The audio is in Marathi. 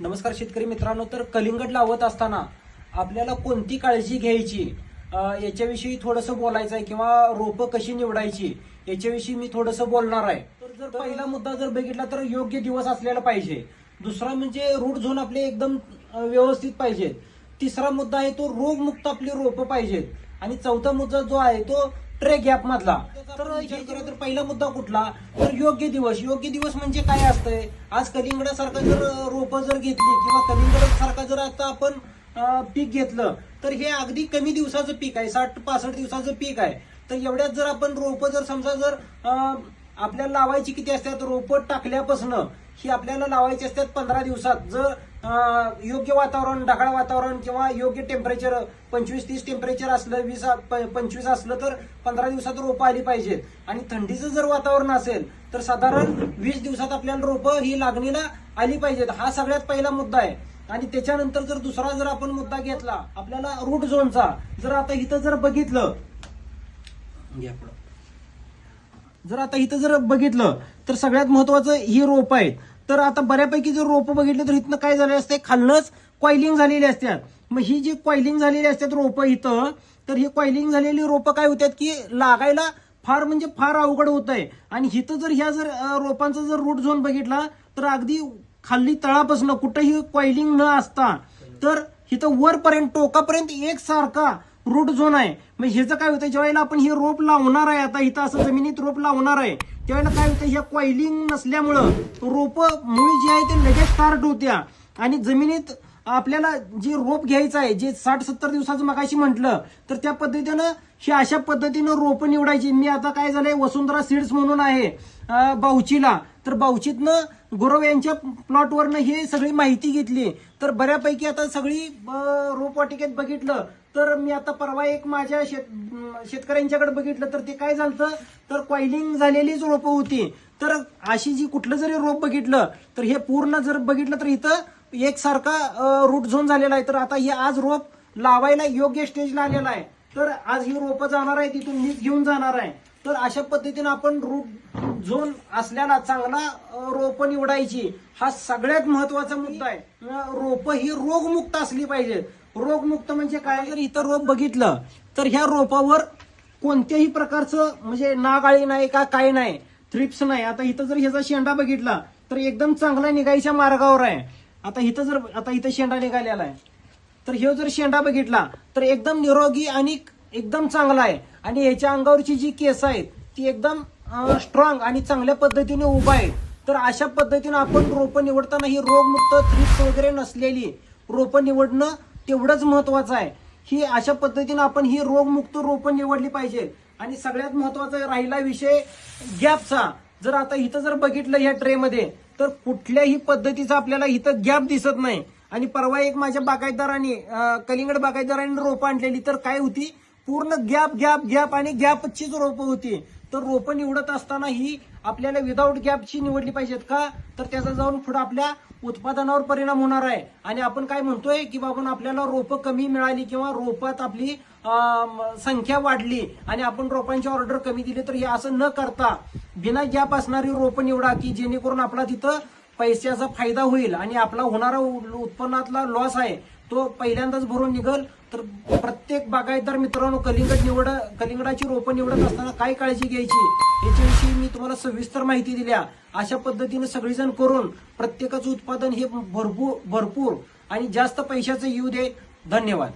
नमस्कार शेतकरी मित्रांनो तर कलिंगड लावत असताना आपल्याला कोणती काळजी घ्यायची? याच्याविषयी थोडंसं बोलायचं आहे किंवा रोपं कशी निवडायची याच्याविषयी मी थोडंसं बोलणार आहे. तर जर पहिला मुद्दा जर बघितला तर योग्य दिवस असलेला पाहिजे. दुसरा म्हणजे रूट झोन आपले एकदम व्यवस्थित पाहिजेत. तिसरा मुद्दा आहे तो रोगमुक्त आपली रोपं पाहिजेत. आणि चौथा मुद्दा जो आहे तो ट्रे गॅप मधला तर विचार तर पहिला मुद्दा कुठला? तर योग्य दिवस. योग्य दिवस म्हणजे काय असतंय? आज कलिंगडासारखं जर रोपं जर घेतली किंवा कलिंगडासारखं जर आता आपण पीक घेतलं तर हे अगदी कमी दिवसाचं पीक आहे. साठ पासष्ट दिवसाचं पीक आहे. तर एवढ्यात जर आपण रोपं जर समजा जर आपल्याला लावायची किती असतात? रोपं टाकल्यापासनं ही आपल्याला लावायची असतात पंधरा दिवसात. जर योग्य वातावरण ढगाळ वातावरण किंवा योग्य टेम्परेचर पंचवीस तीस टेम्परेचर असलं वीस पंचवीस असलं तर पंधरा दिवसात रोपं आली पाहिजेत. आणि थंडीचं जर वातावरण असेल तर साधारण वीस दिवसात आपल्याला रोपं ही लागणीला आली पाहिजेत. हा सगळ्यात पहिला मुद्दा आहे. आणि त्याच्यानंतर जर दुसरा जर आपण मुद्दा घेतला आपल्याला रूट झोनचा जर आता इथं जर बघितलं जर आता इथं जर बघितलं तर सगळ्यात महत्वाचं ही रोप आहेत. तर आता बऱ्यापैकी जर रोपं बघितली तर इथनं काय झाले असते खालनच कॉइलिंग झालेली असतात मग ही जी कॉइलिंग झालेली असतात रोपं इथं तर ही कॉइलिंग झालेली रोपं काय होतात की लागायला फार म्हणजे फार अवघड होत आहे आणि इथं जर ह्या जर रोपांचा जर रूट झोन बघितला तर अगदी खाली तळापासून कुठंही कॉइलिंग न असता तर इथं वरपर्यंत टोकापर्यंत एकसारखा रूट झोन आहे. मग ह्याचं काय होतं ज्यावेळेला आपण हे रोप लावणार आहे आता इथं असं जमिनीत रोप लावणार आहे त्यावेळेला काय होतं ह्या कॉइलिंग नसल्यामुळं रोप मुळी जी आहे ते लगेच स्टार्ट होत्या. आणि जमिनीत आपल्याला जे रोप घ्यायचं आहे जे साठ सत्तर दिवसाचं मगाशी म्हटलं तर त्या पद्धतीनं हे अशा पद्धतीनं रोप निवडायची. मी आता काय झालंय वसुंधरा सीड्स म्हणून आहे बावचीला. तर बावचीतनं गुरव यांच्या प्लॉटवरनं हे सगळी माहिती घेतली. तर बऱ्यापैकी आता सगळी रोपवाटिकेत बघितलं. तर मी आता परवा एक माझ्या शेत शेतकऱ्यांच्याकडे बघितलं. तर ते काय झालं तर कॉइलिंग झालेलीच रोपं होती. तर अशी जी कुठलं जरी रोप बघितलं तर हे पूर्ण जर बघितलं तर इथं एकसारखा रूट झोन झालेला आहे. तर आता हे आज रोप लावायला योग्य स्टेजला आलेला आहे. तर आज ही रोपं जाणार आहे तिथून मीच घेऊन जाणार आहे. तर अशा पद्धतीनं आपण रूट झोन असल्याला चांगला रोप निवडायची. हा सगळ्यात महत्त्वाचा मुद्दा आहे. रोप ही रोगमुक्त असली पाहिजे. रोगमुक्त म्हणजे काय? जर इथं रोप बघितलं तर ह्या रोपावर कोणत्याही प्रकारचं म्हणजे नागाळी नाही का काय नाही थ्रिप्स नाही. आता इथं जर ह्याचा शेंडा बघितला तर एकदम चांगला निघायच्या मार्गावर आहे. आता इथं जर आता इथं शेंडा निघालेला आहे. तर हे जर शेंडा बघितला तर एकदम निरोगी आणि एकदम चांगला आहे. आणि ह्याच्या अंगावरची जी केस आहेत ती एकदम स्ट्रॉंग आणि चांगल्या पद्धतीने उभा आहे. तर अशा पद्धतीनं आपण रोपं निवडताना ही रोगमुक्त थ्रिप्स वगैरे नसलेली रोपं निवडणं तेवढंच महत्वाचं आहे. ही अशा पद्धतीनं आपण ही रोगमुक्त रोपं निवडली पाहिजे. आणि सगळ्यात महत्त्वाचा राहिला विषय गॅपचा. जर आता इथं जर बघितलं ह्या ट्रेमध्ये तर कुठल्याही पद्धतीचा आपल्याला इथं गॅप दिसत नाही. आणि परवा एक माझ्या बागायतदारांनी कलिंगड बागायतदारांनी रोपं आणलेली तर काय होती? पूर्ण गॅप गॅप गॅप आणि गॅपचीच रोपं होती. तर रोपं निवडत असताना ही आपल्याला विदाऊट गॅपची निवडली पाहिजेत का? तर त्याचा जाऊन पुढे आपल्या उत्पादनावर परिणाम होणार आहे. आणि आपण काय म्हणतोय की बाबा आपल्याला रोपं कमी मिळाली किंवा रोपात आपली संख्या वाढली आणि आपण रोपांची ऑर्डर कमी दिली तर हे असं न करता बिना गॅप असणारी रोपं निवडा की जेणेकरून आपला तिथं पैशाचा फायदा होईल आणि आपला होणारा उ- उत्पन्नातला लॉस आहे. तो पहिल्यांदाच भरून निघल तर प्रत्येक बागायतदार मित्रांनो कलिंगड निवड कलिंगडाची रोपं निवडत असताना काय काळजी घ्यायची? याच्याविषयी मी तुम्हाला सविस्तर माहिती दिल्या. अशा पद्धतीने सगळेजण करून प्रत्येकाचं उत्पादन हे भरपूर भरपूर आणि जास्त पैशाचं येऊ दे. धन्यवाद.